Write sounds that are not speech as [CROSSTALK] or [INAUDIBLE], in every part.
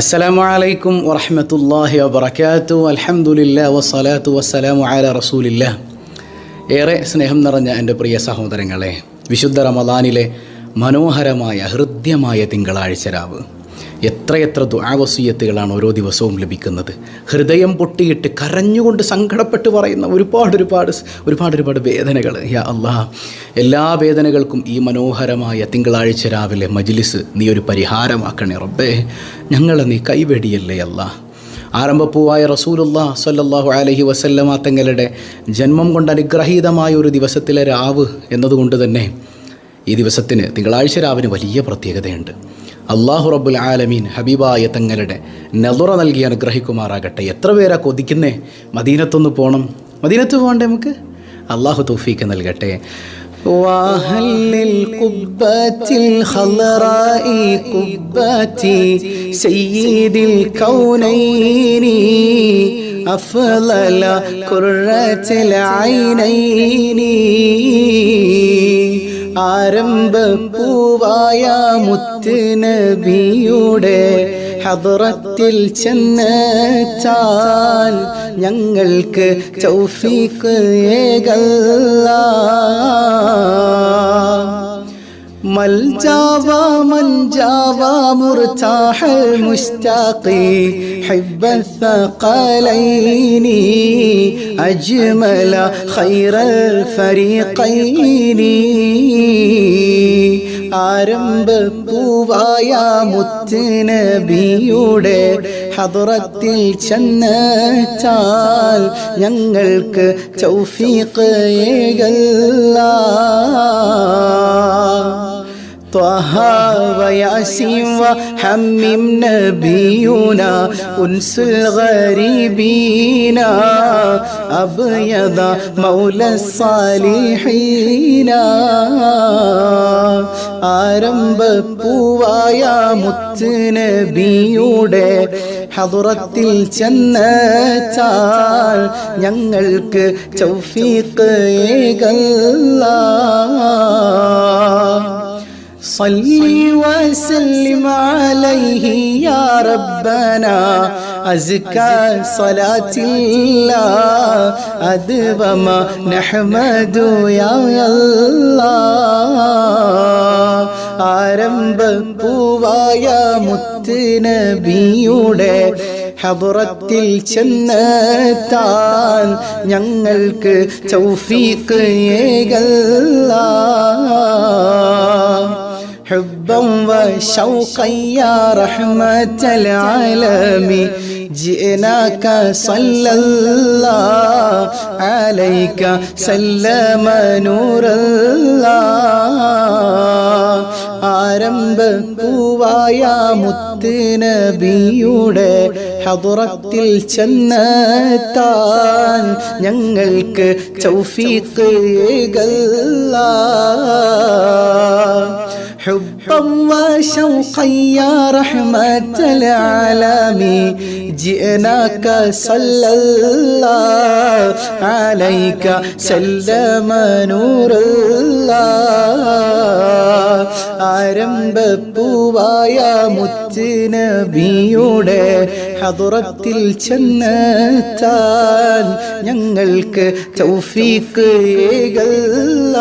അസ്സലാമു അലൈക്കും വറഹ്മത്തുള്ളാഹി വബർക്കാത്തു അലഹമുല്ല വസ്സലാത്തു വസ്സലാമു അല റസൂലില്ല. ഏറെ സ്നേഹം നിറഞ്ഞ എന്റെ പ്രിയ സഹോദരങ്ങളെ വിശുദ്ധ റമദാനിലെ മനോഹരമായ ഹൃദ്യമായ തിങ്കളാഴ്ച രാവ്. എത്രയെത്ര ദുആവസീയത്തുകളാണ് ഓരോ ദിവസവും ലഭിക്കുന്നത്. ഹൃദയം പൊട്ടിയിട്ട് കരഞ്ഞുകൊണ്ട് സങ്കടപ്പെട്ട് പറയുന്ന ഒരുപാട് ഒരുപാട് ഒരുപാട് ഒരുപാട് വേദനകൾ. യാ അല്ലാ എല്ലാ വേദനകൾക്കും ഈ മനോഹരമായ തിങ്കളാഴ്ച രാവിലെ മജ്ലിസ് നീ ഒരു പരിഹാരമാക്കണേ റബ്ബേ. ഞങ്ങളെ നീ കൈവെടിയല്ലേ അല്ലാ. ആരംഭപ്പൂവായ റസൂലുല്ലാ സല്ലാഹു അലഹി വസല്ലമ തങ്ങളുടെ ജന്മം കൊണ്ട് അനുഗ്രഹീതമായ ഒരു ദിവസത്തിലെ രാവ് എന്നതുകൊണ്ട് തന്നെ ഈ ദിവസത്തിന് തിങ്കളാഴ്ച രാവിന് വലിയ പ്രത്യേകതയുണ്ട്. അള്ളാഹു റബ്ബുൽ ആലമീൻ ഹബീബായ തങ്ങളുടെ നെതുറ നൽകി അനുഗ്രഹിക്കുമാറാകട്ടെ എത്ര പേരാ കൊതിക്കുന്നേ മദീനത്തൊന്ന് പോകണം മദീനത്ത് പോകണ്ടേ നമുക്ക് അള്ളാഹു തൗഫീക്ക് നൽകട്ടെ وهل القبة الخضراء قبتي سيد الكونين أفضل كرة العينين ആരംഭപ്പൂവായ മുത്ത് നബിയുടെ ഹദ്റത്തിൽ ചെന്നെത്താൻ ഞങ്ങൾക്ക് ചൗഫീക്ക് ഏകല്ല. ملجاوى منجاوى مرتاح المشتاق حب الثقلين أجمل خير الفريقين ആരംഭപ്പൂവായ മുത്ത് നബിയുടെ ഹദ്റത്തിൽ ചെന്നെത്താൽ ഞങ്ങൾക്ക് ചൗഫീഖ് ഏകല്ല طه وياسين وحمم نبينا أنس الغريبين أبيض مولى الصالحين ആരംഭപ്പൂവായ മുത്ത് നബിയുടെ ഹദുറത്തിൽ ചെന്നെത്താൽ ഞങ്ങൾക്ക് ചൗഫീഖ് ഏകല്ല صلي وسلم عليه يا ربنا أزكى صلاة الله أدوم نحمد يا الله ആരംഭപ്പൂവായ മുത്ത് നബിയുടെ ഹബറത്തിൽ ചെന്നെത്താൻ ഞങ്ങൾക്ക് ചൗഫീഖ് ഏകല്ല حبا وشوقا يا رحمة العالمين جئناك صلى الله عليك سلم نور الله ആരംഭപ്പൂവായ മുത്ത് നബിയുടെ ഹദുറത്തിൽ ചെന്നെത്താൻ ഞങ്ങൾക്ക് ചൗഫീഖ് ഏകല്ല حبا وشوقا يا رحمة العالمين جئناك صلى الله عليك سلم نور الله ആരംഭപ്പൂവായ മുത്ത് നബിയുടെ ഹദുറത്തിൽ ചെന്നെത്താൻ ഞങ്ങൾക്ക് ചൗഫീഖ് ഏകല്ല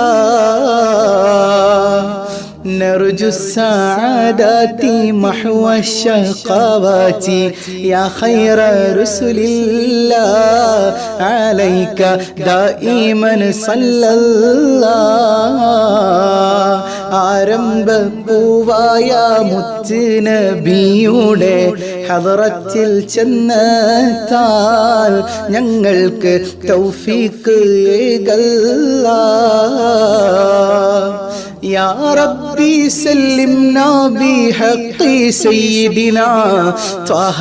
نرجو السعادة محو الشقوات يا خير رسل الله عليك دائما صلى الله ആരംഭപ്പൂവായ മുത്ത് നബിയുടെ ഹദറത്തിൽ ചെന്നെത്താൽ ഞങ്ങൾക്ക് തൗഫീഖ് ഏകല്ല يا ربي سلمنا بحق سيدنا طه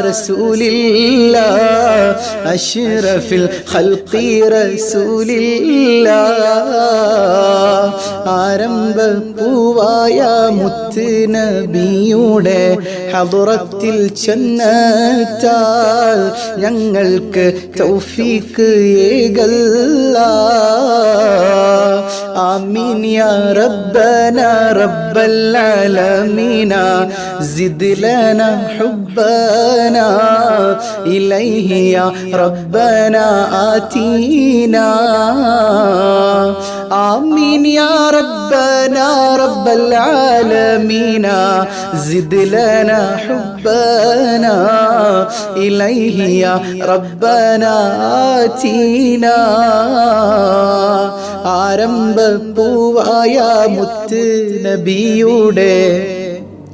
رسول الله أشرف الخلق رسول الله ആരംഭപ്പൂവായ മുത്ത് നബിയുടെ ഹദുറത്തിൽ ചെന്നെത്താൽ ഞങ്ങൾക്ക് തൗഫീക്ക് ഏകല്ല آمين يا ربنا رب العالمين زد لنا حبنا إليه يا ربنا آتينا آمين يا ربنا رب العالمين زد لنا حبنا إليه يا ربنا آتينا ആരംഭപ്പൂവായ മുത്ത് നബിയുടെ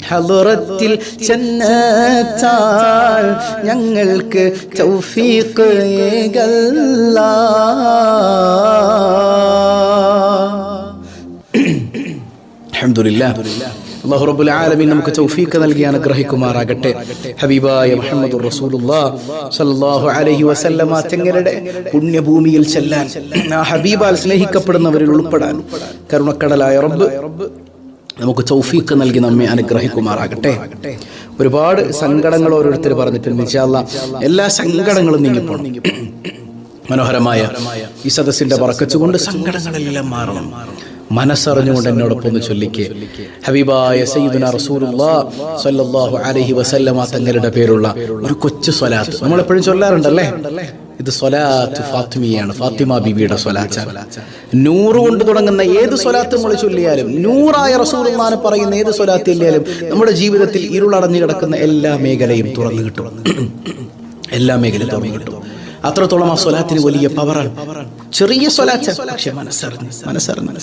ഹലുറത്തിൽ ചെന്നാൽ ഞങ്ങൾക്ക് തൗഫീഖ് ഏകല്ല. അൽഹംദുലില്ലാ അല്ലാഹു റബ്ബുൽ ആലമീൻ നമുക്ക് തൗഫീഖ് നൽകി അനുഗ്രഹിക്കുമാറാകട്ടെ. ഹബീബായ മുഹമ്മദ് റസൂലുള്ളാഹ് സ്വല്ലല്ലാഹു അലൈഹി വസല്ലമ തങ്ങളുടെ പുണ്യഭൂമിയിൽ ചെല്ലാൻ ആ ഹബീബാൽ സ്നേഹിക്കപ്പെടുന്നവരിൽ ഉൾപ്പെടാൻ കരുണക്കടലായ റബ്ബ് നമുക്ക് ചൗഫീക്ക് നൽകി നമ്മെ അനുഗ്രഹിക്കുമാറാകട്ടെ. ഒരുപാട് സങ്കടങ്ങൾ ഓരോരുത്തർ പറഞ്ഞിട്ടുണ്ട്. വിശാല എല്ലാ സങ്കടങ്ങളും നീങ്ങിപ്പോണം. മനോഹരമായ ഈ സദസ്സിന്റെ പറക്കച്ചുകൊണ്ട് സങ്കടങ്ങളെല്ലാം മാറണം. മനസ്സറിഞ്ഞുകൊണ്ട് എന്നോടൊപ്പം ഒന്ന് ചൊല്ലിക്ക്. ഹബീബായ സയ്യിദുന റസൂലുള്ളാ സല്ലല്ലാഹു അലൈഹി വസല്ലമ തങ്ങളുടെ പേരുള്ള ഒരു കൊച്ചു സ്വലാത്ത് നമ്മൾ എപ്പോഴും ചൊല്ലാറുണ്ടല്ലേ? ഇത് സ്വലാത്ത് ഫാത്തിമിയാണ്. ഫാത്തിമ ബിബിയുടെ സ്വലാച്ച നൂറ് കൊണ്ട് തുടങ്ങുന്ന ഏത് സ്വലാത്ത് നമ്മൾ ചൊല്ലിയാലും നൂറായ റസൂലുള്ളാനെ പറയുന്ന ഏത് സ്വലാത്ത് ഇല്ലാലും നമ്മുടെ ജീവിതത്തിൽ ഇരുളടഞ്ഞു കിടക്കുന്ന എല്ലാ മേഖലയും തുറന്നു കിട്ടും. എല്ലാ മേഖലയും തുറന്നു കിട്ടും. അത്രത്തോളം ആ സ്വലാത്തിന് വലിയ പവറാണ്. ചെറിയ സ്വലാച്ച പക്ഷെ മനസ്സറിഞ്ഞ് മനസ്സറിഞ്ഞ്.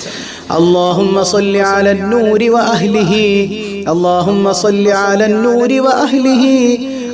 അല്ലാഹുമ്മ സ്വല്ലി അലന്നൂരി നൂരി വ അഹ്ലിഹി അല്ലാഹുമ്മ സ്വല്ലി അലന്നൂരി നൂരി വ അഹ്ലിഹി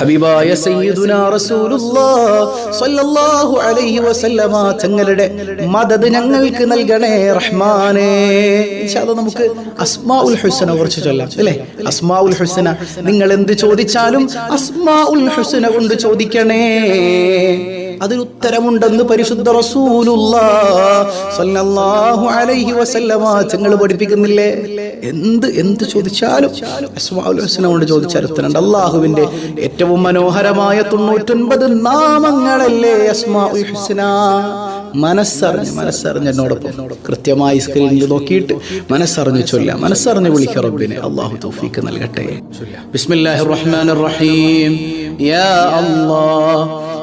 ഹബീബായ സയ്യിദുന റസൂലുള്ളാഹ് സ്വല്ലല്ലാഹു അലൈഹി വസല്ലമ തങ്ങളുടെ മദദ് ഞങ്ങൾക്ക് നൽകണേ റഹ്മാനേ. ഇൻഷാ അല്ലാഹ് നമുക്ക് അസ്മാഉൽ ഹുസ്ന കുറിച്ച് ചൊല്ലാം അല്ലേ? അസ്മാഉൽ ഹുസ്ന നിങ്ങൾ എന്ത് ചോദിച്ചാലും അസ്മാഉൽ ഹുസ്ന കൊണ്ട് ചോദിക്കണേ. അതിന് ഉത്തരമുണ്ടെന്ന് പരിശുദ്ധ റസൂലുള്ളാഹു അലൈഹി വസല്ലമ തങ്ങൾ പഠിപ്പിക്കുന്നില്ലേ? എന്ത് എന്ത് ചോദിച്ചാലും ഹുസ്ന ചോദിച്ചാൽ ഉത്തരണ്ട് അള്ളാഹുവിന്റെ ഏറ്റവും മനോഹരമായ തൊണ്ണൂറ്റൊൻപത് നാമങ്ങളല്ലേ അസ്മാഉൽ ഹുസ്ന? മനസ്സറിഞ്ഞ് മനസ്സറിഞ്ഞ് എന്നോടൊപ്പം. കൃത്യമായി സ്ക്രീനിൽ നോക്കിയിട്ട് മനസ്സറിഞ്ഞ് ചൊല്ലാം. മനസ്സറിഞ്ഞ് വിളിക്ക റബ്ബിനെ. അള്ളാഹു തൗഫീക്ക് നൽകട്ടെ. ബിസ്മില്ലാഹിർ റഹ്മാനിർ റഹീം. യാ അല്ലാഹ്.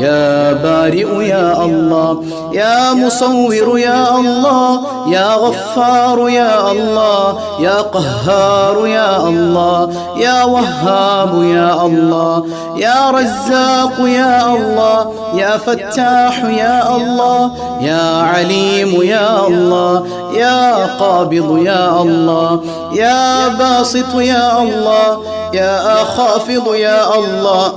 يا بارئ يا الله يا مصور يا الله يا غفار يا الله يا قهار يا الله يا وهاب يا الله يا رزاق يا الله يا فتاح يا الله يا عليم يا الله يا قابض يا الله يا باسط يا الله يا خافض يا الله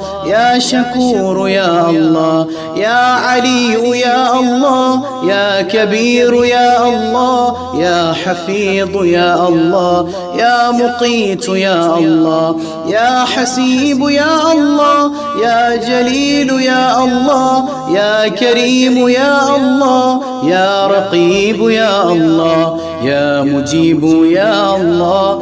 يا شكور يا الله يا علي يا الله يا كبير يا الله يا حفيظ يا الله يا مقيت يا الله يا حسيب يا الله يا جليل يا الله يا كريم يا الله يا رقيب يا الله يا مجيب يا الله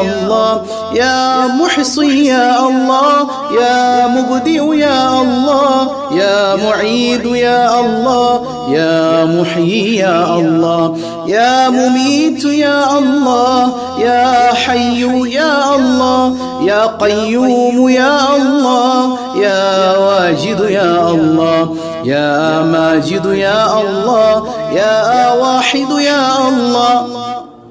الله يا محصي يا الله يا مبدئ يا الله يا معيد يا الله يا محيي يا الله يا مميت يا الله يا حي يا الله يا قيوم يا الله يا واجد يا الله يا ماجد يا الله يا واحد يا الله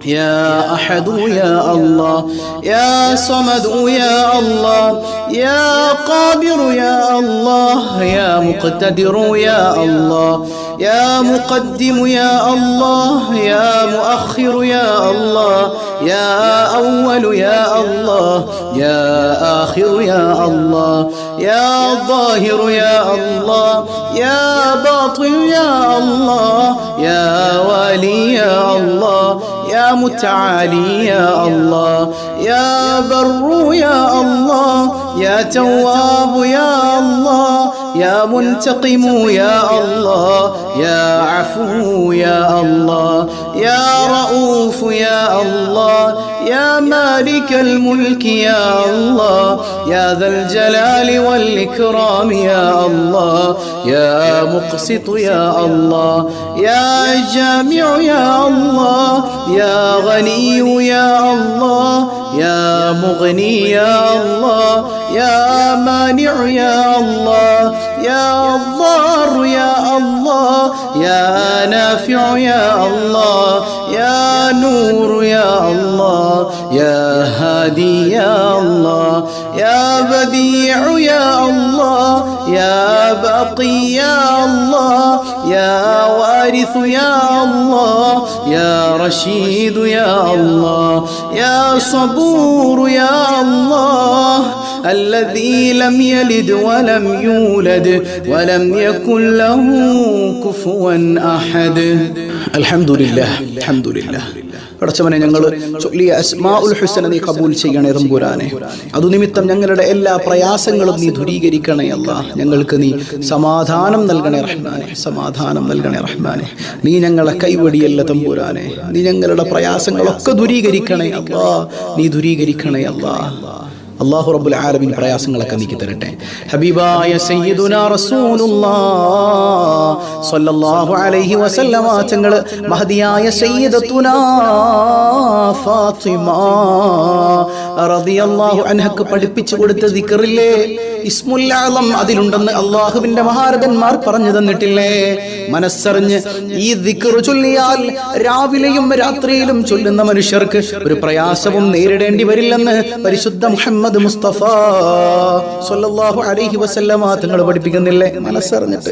يا أحد يا الله يا صمد يا الله يا قادر يا الله يا مقتدر يا الله يا مقدم يا الله يا مؤخر يا الله يا أول يا الله يا آخر يا الله يا ظاهر يا الله يا باطن يا الله يا والي يا الله يا متعالي يا الله يا بر يا الله يا تواب يا الله يا منتقم يا الله يا عفو يا الله يا رؤوف يا الله يا مالك الملك يا الله يا ذا الجلال والإكرام يا الله يا مقسط يا الله يا جامع يا الله يا غني يا الله يا مغني يا الله يا مانع يا الله يا ضار يا الله يا نافع يا الله يا نور يا الله يا هادي يا الله يا بديع يا الله يا باقي يا الله يا وارث يا الله يا رشيد يا الله يا صبور يا الله الذي لم يلد ولم يولد ولم يكن له كفوا أحد الحمد لله الحمد لله പടച്ചവനെ ഞങ്ങൾ ചൊല്ലിയ അസ്മാ ഉൽ ഹുസന നീ കബൂൽ ചെയ്യണേ റംബുരാനെ അതു നിമിത്തം ഞങ്ങളുടെ എല്ലാ പ്രയാസങ്ങളും നീ ദൂരീകരിക്കണേ അല്ല ഞങ്ങൾക്ക് നീ സമാധാനം നൽകണേ റഹ്മാനെ സമാധാനം നൽകണേ റഹ്മാനെ നീ ഞങ്ങളെ കൈവടിയല്ല തമ്പുരാനെ നീ ഞങ്ങളുടെ പ്രയാസങ്ങളൊക്കെ ദൂരീകരിക്കണേ അല്ലാ നീ ദൂരീകരിക്കണേ അല്ലാ അള്ളാഹു റബ്ബുൽ ആലമീൻ പ്രയാസങ്ങളൊക്കെ നീക്കി തരട്ടെ. ഹബീബായ സയ്യിദുനാ റസൂലുള്ളാഹ് സ്വല്ലല്ലാഹു അലൈഹി വസല്ലമ. തങ്ങൾ മഹദിയായ സയ്യിദത്തുനാ ഫാത്തിമ. റളിയല്ലാഹു അൻഹക്ക് പഠിപ്പിച്ചു കൊടുത്ത ദിക്കറില്ലേ ഇസ്മുല്ലാളം അതിലുണ്ടെന്ന് അള്ളാഹുവിന്റെ മഹാരഥന്മാർ പറഞ്ഞു തന്നിട്ടില്ലേ? മനസ്സറിഞ്ഞ് ഈ ദിക്ർ ചൊല്ലിയാൽ രാവിലെയും രാത്രിയിലും ചൊല്ലുന്ന മനുഷ്യർക്ക് ഒരു പ്രയാസവും നേരിടേണ്ടി വരില്ലെന്ന് പരിശുദ്ധ മുഹമ്മദ് മുസ്തഫ സല്ലല്ലാഹു അലൈഹി വസല്ലമ തങ്ങൾ പഠിപ്പിക്കുന്നില്ലേ? മനസ്സറിഞ്ഞിട്ട്.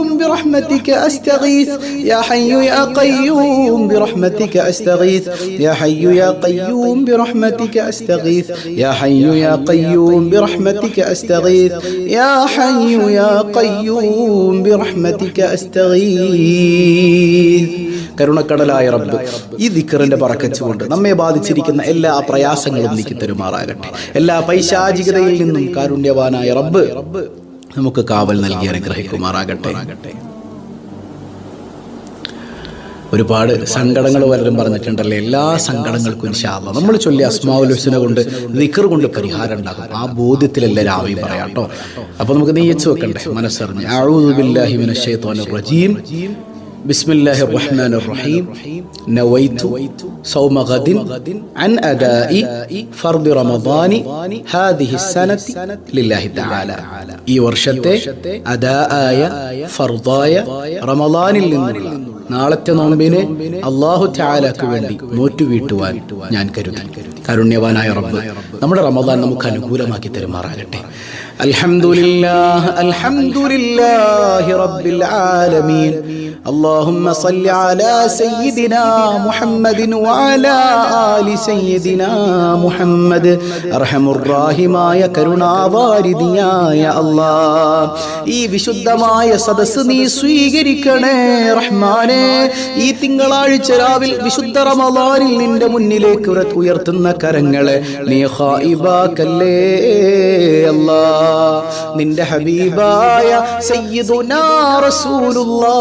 برحمتك أستغيث يا حي يا قيوم برحمتك أستغيث يا حي يا قيوم برحمتك أستغيث يا حي يا قيوم برحمتك أستغيث يا حي يا قيوم برحمتك أستغيث കരുണക്കടലായ റബ്ബ് ഈ ദിക്കറിന്റെ പറക്കച്ചുകൊണ്ട് നമ്മെ ബാധിച്ചിരിക്കുന്ന എല്ലാ പ്രയാസങ്ങളും നീക്കി തരുമാറാകട്ടെ എല്ലാ പൈശാചികതയിൽ നിന്നും കാരുണ്യവാനായ റബ്ബ് നമുക്ക് കാവൽ നൽകി അനുഗ്രഹിക്കുമാറാകട്ടെ. ഒരുപാട് സങ്കടങ്ങൾ പലരും പറഞ്ഞിട്ടുണ്ടല്ലേ. എല്ലാ സങ്കടങ്ങൾക്കും ശാപം നമ്മൾ ചൊല്ലി അസ്മാവുൽ കൊണ്ട് നിക്കർ കൊണ്ട് പരിഹാരം ഉണ്ടാകും. ആ ബോധ്യത്തിലല്ല രാവിലെ പറയാം കേട്ടോ. അപ്പൊ നമുക്ക് നീയച്ചു വെക്കണ്ടേ? മനസ്സറിഞ്ഞ്. അഊദു ബില്ലാഹി മിനശ് റജീം. بسم الله الرحمن الرحيم نويت صوم غد عن أداء فرض رمضان هذه السنة لله تعالى ഈ വർഷത്തെ അദായ ഫർദായ റമദാനിൽ നിന്നുള്ള നാളത്തെ നോമ്പിനെ അള്ളാഹു ചായാലാക്ക് വേണ്ടി നോറ്റുവീട്ടുവാൻ ഞാൻ കരുതി കാരുണ്യവാനായ റബ്ബ് നമ്മുടെ റമദാൻ നമുക്ക് അനുകൂലമാക്കി തരുമാറാകട്ടെ അൽഹംദുലില്ലാഹ് അൽഹംദുലില്ലാഹി റബ്ബിൽ ആലമീൻ. رب العالمين اللهم صل على سيدنا محمد وعلى آل سيدنا محمد അർഹം الراഹിമായ കരുണാവാരിധിയായ അല്ലാ ഈ വിശുദ്ധമായ സദസ് നീ സ്വീകരിക്കണേ റഹ്മാനേ. ഈ തിങ്കളാഴ്ച രാവിൽ വിശുദ്ധ റമദാനിൽ നിന്റെ മുന്നിലേക്ക് ഉയർത്തുന്ന കരങ്ങളെ നീ ഹായിബാക്കല്ലേ അല്ലാ നിന്റെ ഹബീബായ സയ്യിദുനാ റസൂലുള്ളാ.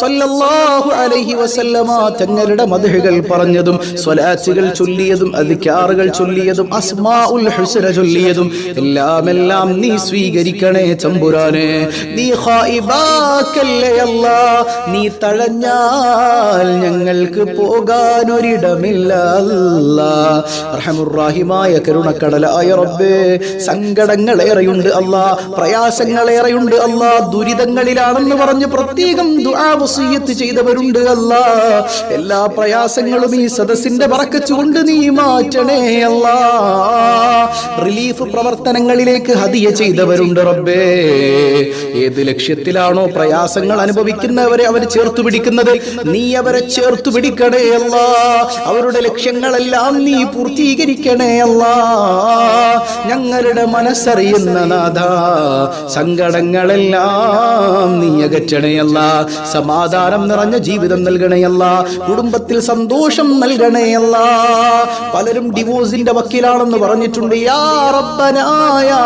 സല്ലല്ലാഹു അലൈഹി വസല്ലമ തങ്ങളുടെ മദ്ഹുകൾ പറഞ്ഞതും സ്വലാത്തുകൾ ചൊല്ലിയതും അധികാറുകൾ ചൊല്ലിയതും അസ്മാഉൽ ഹുസ്ന ചൊല്ലിയതും എല്ലാം എല്ലാം നീ സ്വീകരിക്കണേ ചമ്പുരാനെ നീ ഖായിബാക്കല്ലേ അല്ലാ നീ തഴഞ്ഞാൽ ഞങ്ങൾക്ക് പോകാൻ ഒരിടമില്ല അല്ലാ റഹമുറാഹിമായ കരുണക്കടലായ റബ്ബേ സങ്കടങ്ങളേറെയുണ്ട് അല്ലാ. പ്രയാസങ്ങളേറെയുണ്ട് അല്ലാ. ദുരിതങ്ങളിലാണെന്ന് പറഞ്ഞ് പ്രത്യേകം ചെയ്തവരുണ്ട് അല്ലാ. എല്ലാ പ്രയാസങ്ങളും ഈ സദസ്സിന്റെ പറക്കച്ചുകൊണ്ട് നീ മാറ്റണേ അല്ലാ. റിലീഫ് പ്രവർത്തനങ്ങളിലേക്ക് ഹതിയ ചെയ്തവരുണ്ട് റബ്ബേ. ഏത് ലക്ഷ്യത്തിലാണോ പ്രയാസങ്ങൾ അനുഭവിക്കുന്നവരെ അവർ ചേർത്ത് പിടിക്കുന്നത്? നീ അവരെ ചേർത്ത് പിടിക്കണേ അല്ല. അവരുടെ ലക്ഷ്യങ്ങളെല്ലാം നീ പൂർത്തീകരിക്കണേ അല്ല. ഞങ്ങളുടെ മനസ്സറിയുന്ന നാഥ സങ്കടങ്ങളെല്ലാം നീ അകറ്റണയല്ല സമാധാനം നിറഞ്ഞ ജീവിതം നൽകണയല്ല കുടുംബത്തിൽ സന്തോഷം നൽകണയല്ല. പലരും ഡിവോഴ്സിന്റെ വക്കീലാണെന്ന് പറഞ്ഞിട്ടുണ്ട് യാ യാ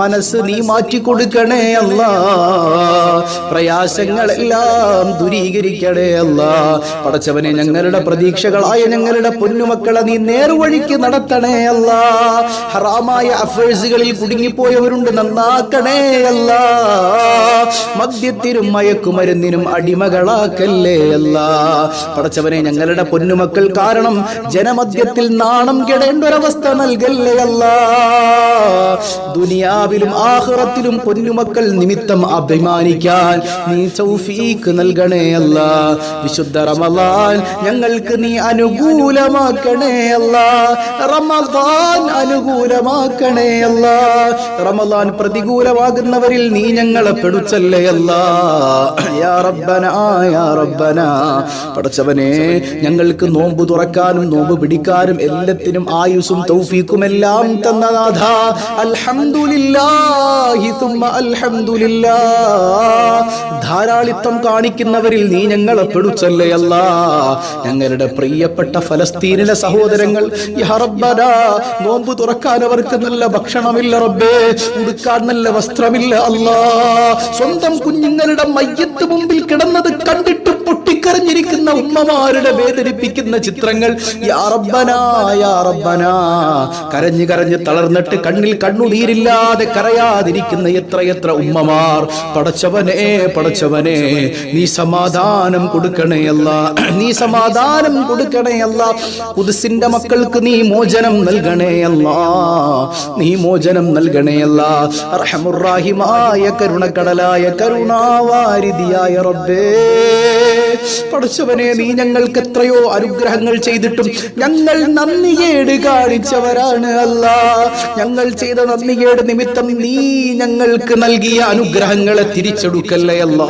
മനസ്സ് നീ മാറ്റി കൊടുക്കണേ പ്രയാസങ്ങളെല്ലാം ദൂരീകരിക്കണേ അല്ല പടച്ചവനെ ഞങ്ങളുടെ പ്രതീക്ഷകളായ ഞങ്ങളുടെ പൊന്നുമക്കളെ നീ നേർവഴിക്ക് നടത്തണേ അല്ല ഹറാമായ അഫേഴ്സുകളിൽ കുടുങ്ങിപ്പോയവരുണ്ട്. നന്നാക്കണേ അല്ല. മദ്യത്തിനും മയക്കുമരുന്നിനും അടിമകളാക്കല്ലേ അല്ല. പടച്ചവനെ ഞങ്ങളുടെ പൊന്നുമക്കൾ കാരണം ജനമദ്യത്തിൽ നാണം കെടേണ്ട ഒരവസ്ഥ നൽകല്ലേ അല്ല. ദുനിയാവിലും ആഹ്റത്തിലും പൊന്നുമക്കൾ നിമിത്തം അഭിമാനിക്കാൻ നീ ചൗഫീക്ക് നൽകണേ അല്ല. വിശുദ്ധ റമലാൻ ഞങ്ങൾക്ക് നീ അനുകൂലമാക്കണേ അല്ല. റമദാൻ അനുകൂലമാക്കണേ അല്ല. റമദാൻ പ്രതികൂലമാകുന്നവരിൽ നീ ഞങ്ങളെ പെടുത്തല്ലേ അല്ല. യാ റബ്ബന യാ റബ്ബന. പടച്ചവനെ ഞങ്ങൾക്ക് നോമ്പ് തുറക്കാനും നോമ്പ് പിടിക്കാനും എല്ലാത്തിനും ആയുസും തൗഫീക്കും എല്ലാം തന്ന നാഥ. ധാരാളിത്തം കാണിക്കുന്നവരിൽ നീ ഞങ്ങളെ പെടുച്ചല്ലേ അല്ല. ഞങ്ങളുടെ പ്രിയപ്പെട്ട ഫലസ്തീനിലെ സഹോദരങ്ങൾ നോമ്പ് തുറക്കാൻ അവർക്ക് നല്ല ഭക്ഷണമില്ല റബ്ബേ ഉടുക്കാൻ നല്ല വസ്ത്രമില്ല അല്ലാ. സ്വന്തം കുഞ്ഞുങ്ങളുടെ മയ്യത്ത് മുമ്പിൽ കിടന്നത് കണ്ടിട്ട് പൊട്ടിക്കരഞ്ഞിരിക്കുന്ന ഉമ്മമാരുടെ വേദനിപ്പിക്കുന്ന ചിത്രങ്ങൾ കരഞ്ഞു കരഞ്ഞ് തളർന്നിട്ട് കണ്ണിൽ കണ്ണുനീരില്ലാതെ കരയാതിരിക്കുന്ന എത്രയെത്ര ഉമ്മമാർ. പടച്ചവനെ പടച്ചവനെ നീ സമാധാനം കൊടുക്കണേയല്ല നീ സമാധാനം കൊടുക്കണേയല്ല കുതിസിന്റെ മക്കൾക്ക് നീ മോചനം നൽകണേയല്ല നീ മോചനം നൽകണേയല്ല റഹമുറാഹിമായ കരുണക്കടലായ കരുണാവാരിതിയായ റബ്ബേ പടച്ചവനെ നീ ഞങ്ങൾക്ക് എത്രയോ അനുഗ്രഹങ്ങൾ ചെയ്തിട്ടും ഞങ്ങൾ നന്ദികേട് കാണിച്ചവരാണ് അല്ല. ഞങ്ങൾ ചെയ്ത നന്ദികേട് നിമിത്തം നീ ഞങ്ങൾക്ക് നൽകിയ അനുഗ്രഹങ്ങളെ തിരിച്ചെടുക്കല്ലേ അല്ലാ.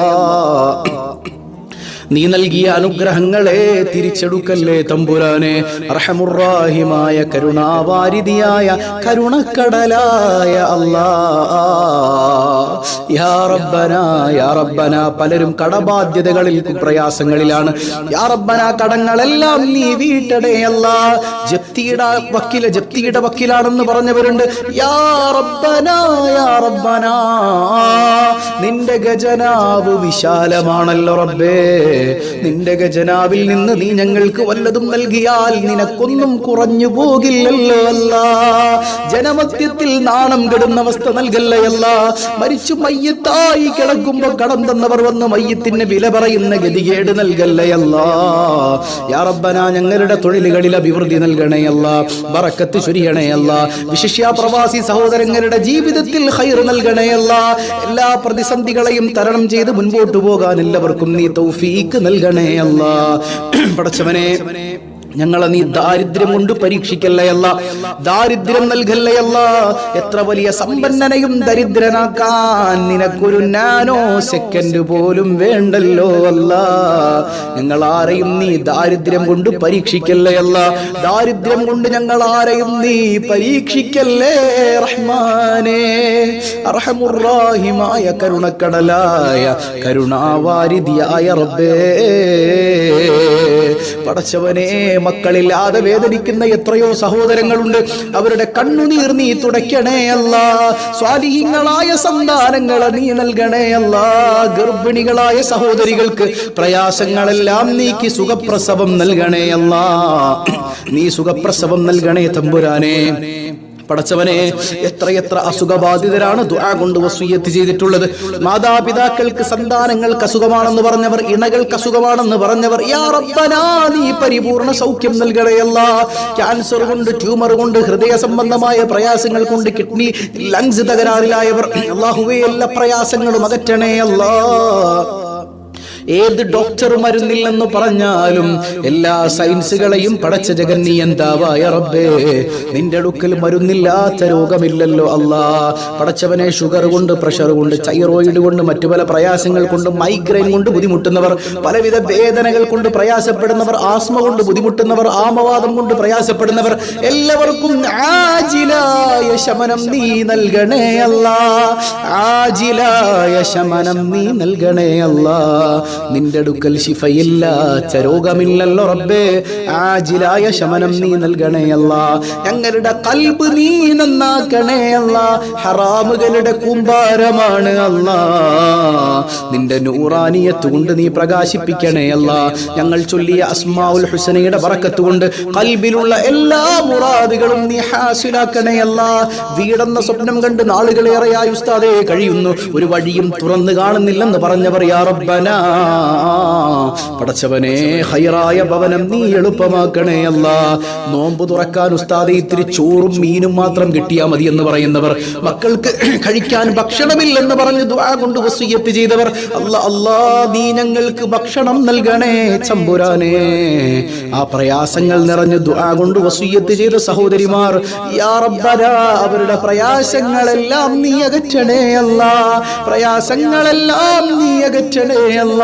നീ നൽകിയ അനുഗ്രഹങ്ങളെ തിരിച്ചെടുക്കല്ലേ തമ്പുരാനെ. അർഹമുറാഹിമായ കരുണാവാരിതിയായ കരുണക്കടലായ അല്ലാ യാ യാ പലരും കടബാധ്യതകളിൽ പ്രയാസങ്ങളിലാണ് യാ കടങ്ങളെല്ലാം നീ വീട്ടടയല്ല ജപ്തിയുടെ വക്കീല ജപ്തിയുടെ വക്കീലാണെന്ന് പറഞ്ഞവരുണ്ട്. യാ യാ നിന്റെ ഗജനാവ് വിശാലമാണല്ലോ റബ്ബേ. നിന്റെ ഖജനാവിൽ നിന്ന് നീ ഞങ്ങൾക്ക് വല്ലതും നൽകിയാൽ നിനക്കൊന്നും കുറഞ്ഞു പോകില്ലല്ലോ അല്ല. ജനമധ്യത്തിൽ നാണം കെടുന്ന അവസ്ഥ നൽകല്ലയല്ല. മരിച്ചു മയ്യത്തായി കിടക്കുമ്പോൾ കടം തന്നവർ വന്ന് മയ്യത്തിന് വില പറയുന്ന ഗതികേട് നൽകല്ലയല്ല. യാ റബ്ബന ഞങ്ങളുടെ തൊഴിലുകളിൽ അഭിവൃദ്ധി നൽകണയല്ല. ബറക്കത്ത് ചുരിയണയല്ല. വിശിഷ്യ പ്രവാസി സഹോദരങ്ങളുടെ ജീവിതത്തിൽ ഹൈർ നൽകണയല്ല. എല്ലാ പ്രതിസന്ധികളെയും തരണം ചെയ്ത് മുൻപോട്ടു പോകാൻ എല്ലാവർക്കും നീ തൗഫീക്ക് നൽകണേ അല്ല. [CLEARS THROAT] പടച്ചവനെ ഞങ്ങളെ നീ ദാരിദ്ര്യം കൊണ്ട് പരീക്ഷിക്കല്ലയല്ല. ദാരിദ്ര്യം നൽകല്ലയല്ല. എത്ര വലിയ സമ്പന്നനെയും ദരിദ്രനാക്കാൻ നിനക്കൊരു നാനോ സെക്കൻഡ് പോലും വേണ്ടല്ലോ അല്ല. ഞങ്ങൾ ആരെയും നീ ദാരിദ്ര്യം കൊണ്ട് പരീക്ഷിക്കല്ലയല്ല. ദാരിദ്ര്യം കൊണ്ട് ഞങ്ങൾ ആരെയും നീ പരീക്ഷിക്കല്ലേ റഹ്മാനേ. അർഹമുറാഹിമായ കരുണക്കടലായ കരുണാവാരിതിയായ റബ്ബേ. പടച്ചവനെ മക്കളില്ലാതെ വേദനിക്കുന്ന എത്രയോ സഹോദരങ്ങളുണ്ട്. അവരുടെ കണ്ണുനീർ നീ തുടയ്ക്കണേ അല്ല. സ്വാധീനങ്ങളായ സന്താനങ്ങളെ നീ നൽകണേ അല്ല. ഗർഭിണികളായ സഹോദരികൾക്ക് പ്രയാസങ്ങളെല്ലാം നീക്കി സുഖപ്രസവം നൽകണേ അല്ല. നീ സുഖപ്രസവം നൽകണേ തമ്പുരാനെ. പടച്ചവനെ എത്രയെത്ര അസുഖബാധിതരാണ് ദുആ കൊണ്ട് വസൂയത്ത് ചെയ്തിട്ടുള്ളത്. മാതാപിതാക്കൾക്ക് സന്താനങ്ങൾക്ക് അസുഖമാണെന്ന് പറഞ്ഞവർ ഇണകൾക്ക് അസുഖമാണെന്ന് പറഞ്ഞവർ യാ റബ്ബനാ നീ പരിപൂർണ സൗഖ്യം നൽകണയല്ല ക്യാൻസർ കൊണ്ട് ട്യൂമർ കൊണ്ട് ഹൃദയ സംബന്ധമായ പ്രയാസങ്ങൾ കൊണ്ട് കിഡ്നി ലങ്സ് തകരാറിലായവർ അള്ളാഹുവേ എല്ലാ പ്രയാസങ്ങളും അകറ്റണേ അല്ലാ. ഏത് ഡോക്ടർ മരുന്നില്ലെന്ന് പറഞ്ഞാലും എല്ലാ സയൻസുകളെയും പടച്ച ജഗൻ നീ എന്താവായ റബ്ബേ? നിന്റെ അടുക്കൽ മരുന്നില്ലാത്ത രോഗമില്ലല്ലോ അല്ലാ. പടച്ചവനെ ഷുഗർ കൊണ്ട് പ്രഷർ കൊണ്ട് തൈറോയിഡ് കൊണ്ട് മറ്റു പല പ്രയാസങ്ങൾ കൊണ്ട് മൈഗ്രെയിൻ കൊണ്ട് ബുദ്ധിമുട്ടുന്നവർ പലവിധ വേദനകൾ കൊണ്ട് പ്രയാസപ്പെടുന്നവർ ആസ്മ കൊണ്ട് ബുദ്ധിമുട്ടുന്നവർ ആമവാദം കൊണ്ട് പ്രയാസപ്പെടുന്നവർ എല്ലാവർക്കും ആജിലായ ശമനം നീ നൽകണേ അല്ലാ. ആജിലായ ശമനം നീ നൽകണേ അല്ലാ. നിന്റെ അടുക്കൽ ശിഫയില്ലാത്ത ചരോഗമില്ലല്ലോ റബ്ബേ. ആജിലായ ശമനം നീ നൽകണേ അല്ലാ. ഞങ്ങളുടെ കൽബ് നീ നന്നാക്കണേ അല്ലാ. ഹറാമുകളുടെ കൂമ്പാരമാണ് അല്ല. നിന്റെ നൂറാനിയത്ത് കൊണ്ട് നീ പ്രകാശിപ്പിക്കണേ അല്ലാ. ഞങ്ങൾ ചൊല്ലിയ അസ്മാവുൽ ഹുസനയുടെ വറക്കത്ത് കൊണ്ട് കൽബിലുള്ള എല്ലാ മുറാദുകളും നീ ഹാസിലാക്കണേ അല്ലാ. വീടെന്ന സ്വപ്നം കണ്ട് നാളുകളേറെയായി ഉസ്താദേ കഴിയുന്നു. ഒരു വഴിയും തുറന്നു കാണുന്നില്ലെന്ന് പറഞ്ഞവർ യാ റബ്ബനാ പടച്ചവനെ ഹൈറായ ഭവനം നീ എളുപ്പമാക്കണേ അല്ല. നോമ്പ് തുറക്കാൻ ഉസ്താദെ ഇത്തിരി ചോറും മീനും മാത്രം കിട്ടിയാൽ മതി എന്ന് പറയുന്നവർ. മക്കൾക്ക് [CLEARS THROAT] കഴിക്കാൻ ഭക്ഷണമില്ലെന്ന് പറഞ്ഞ് ദുആ കൊണ്ട് വസൂയത്ത് ചെയ്തവർ. അല്ല അല്ലാ നീ ഞങ്ങൾക്ക് ഭക്ഷണം നൽകണേ ചമ്പുരാനെ. ആ പ്രയാസങ്ങൾ നിറഞ്ഞ് ദുആ കൊണ്ട് വസൂയത്ത് ചെയ്ത സഹോദരിമാർ അവരുടെ പ്രയാസങ്ങളെല്ലാം നീ അകറ്റണേ അല്ല. പ്രയാസങ്ങളെല്ലാം നീ അകറ്റണേ അല്ല.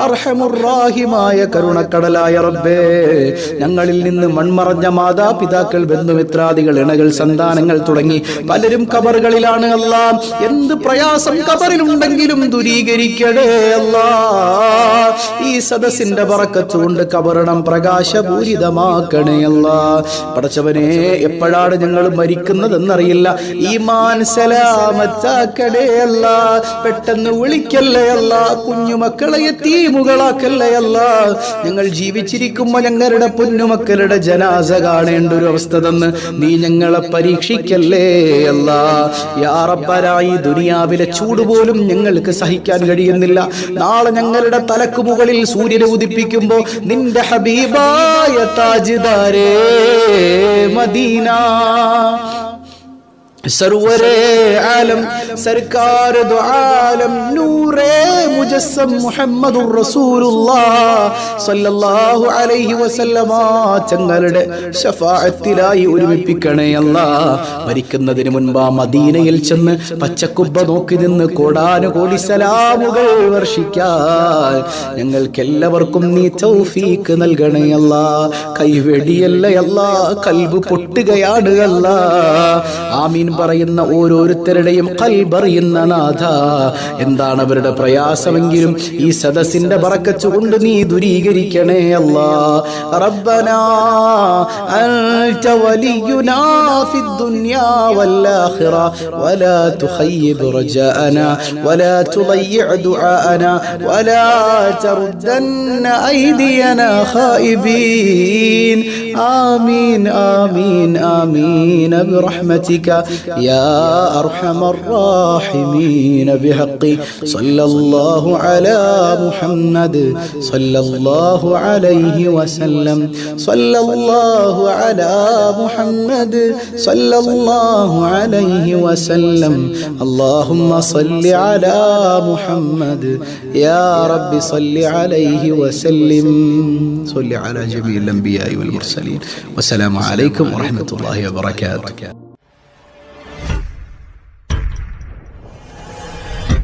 അർഹമുറാഹിമായ കരുണക്കടലായ റബ്ബേ ഞങ്ങളിൽ നിന്ന് മൺമറഞ്ഞ മാതാപിതാക്കൾ ബന്ധുമിത്രാദികൾ ഇണകൾ സന്താനങ്ങൾ തുടങ്ങി പലരും കബറുകളിലാണ് അല്ല. എന്ത് പ്രയാസം കബറിലുണ്ടെങ്കിലും ദുരീകരിക്കണേ അല്ല. ഈ സദസ്സിന്റെ പറക്കത്തുകൊണ്ട് കബറണം പ്രകാശപൂരിതമാക്കണേ അല്ല. പടച്ചവനെ എപ്പോഴാണ് ഞങ്ങൾ മരിക്കുന്നതെന്നറിയില്ല. ഈ മാൻസലാമത്താക്കണേ അല്ല. പെട്ടെന്ന് വിളിക്കല്ലേ അല്ല. കുഞ്ഞുമക്കളെ എത്തീമുകളാക്കല്ലേ അല്ല? ഞങ്ങൾ ജീവിച്ചിരിക്കുമ്പോ ഞങ്ങളുടെ പൊന്നുമക്കളുടെ ജനാസ കാണേണ്ട ഒരു അവസ്ഥ തന്ന് നീ ഞങ്ങളെ പരീക്ഷിക്കല്ലേ അല്ല? യാറപ്പരായി ദുനിയാവിലെ ചൂട് പോലും ഞങ്ങൾക്ക് സഹിക്കാൻ കഴിയുന്നില്ല. നാളെ ഞങ്ങളുടെ തലക്ക് മുകളിൽ സൂര്യനെ ഉദിപ്പിക്കുമ്പോ നിന്റെ ഹബീബായ താജ്ദാരേ മദീന. സർവരെ ആലം സർക്കാർ ദുആലം നൂറേ മുജസ്സം മുഹമ്മദുർ റസൂലുള്ളാ സല്ലല്ലാഹു അലൈഹി വസല്ലമ. തങ്ങളുടെ ശഫാഅത്തിലായി ഒരുമിപ്പിക്കണേ അല്ലാ. മരിക്കുന്നതിന് മുൻപ് ആ മദീനയിൽ ചെന്ന് പച്ചക്കുബ്ബ നോക്കി നിന്ന് കോടാനുകോടി സലാമുകൾ വർഷിക്കാൻ ഞങ്ങൾക്കെല്ലാവർക്കും നീ തൗഫീക്ക് നൽകണേ അല്ലാ. കൈവെടിയല്ല അല്ലാ. കൽബ് പൊട്ടുകയാണ് അല്ലാ. ആമീൻ പറയുന്ന ഓരോരുത്തരുടെയും കൽബറിയുന്ന നാഥ. എന്താണ് അവരുടെ പ്രയാസമെങ്കിലും ഈ സദസ്സിന്റെ പറക്കച്ചുകൊണ്ട് നീ ദുരീകരിക്കണേ അല്ലാ. റബ്ബനാ أنت ولينا في الدنيا والآخرة ولا تخيب رجاءنا ولا تضيع دعاءنا ولا تردن أيدينا خائبين. آمين آمين آمين برحمتك يا أرحم الراحمين. بحق صلى الله على محمد صلى الله عليه وسلم. صلى الله على محمد صلى الله عليه وسلم. اللهم صل على محمد. يا رب صل عليه وسلم. صل على جميع الأنبياء والمرسلين. والسلام عليكم ورحمة الله وبركاته.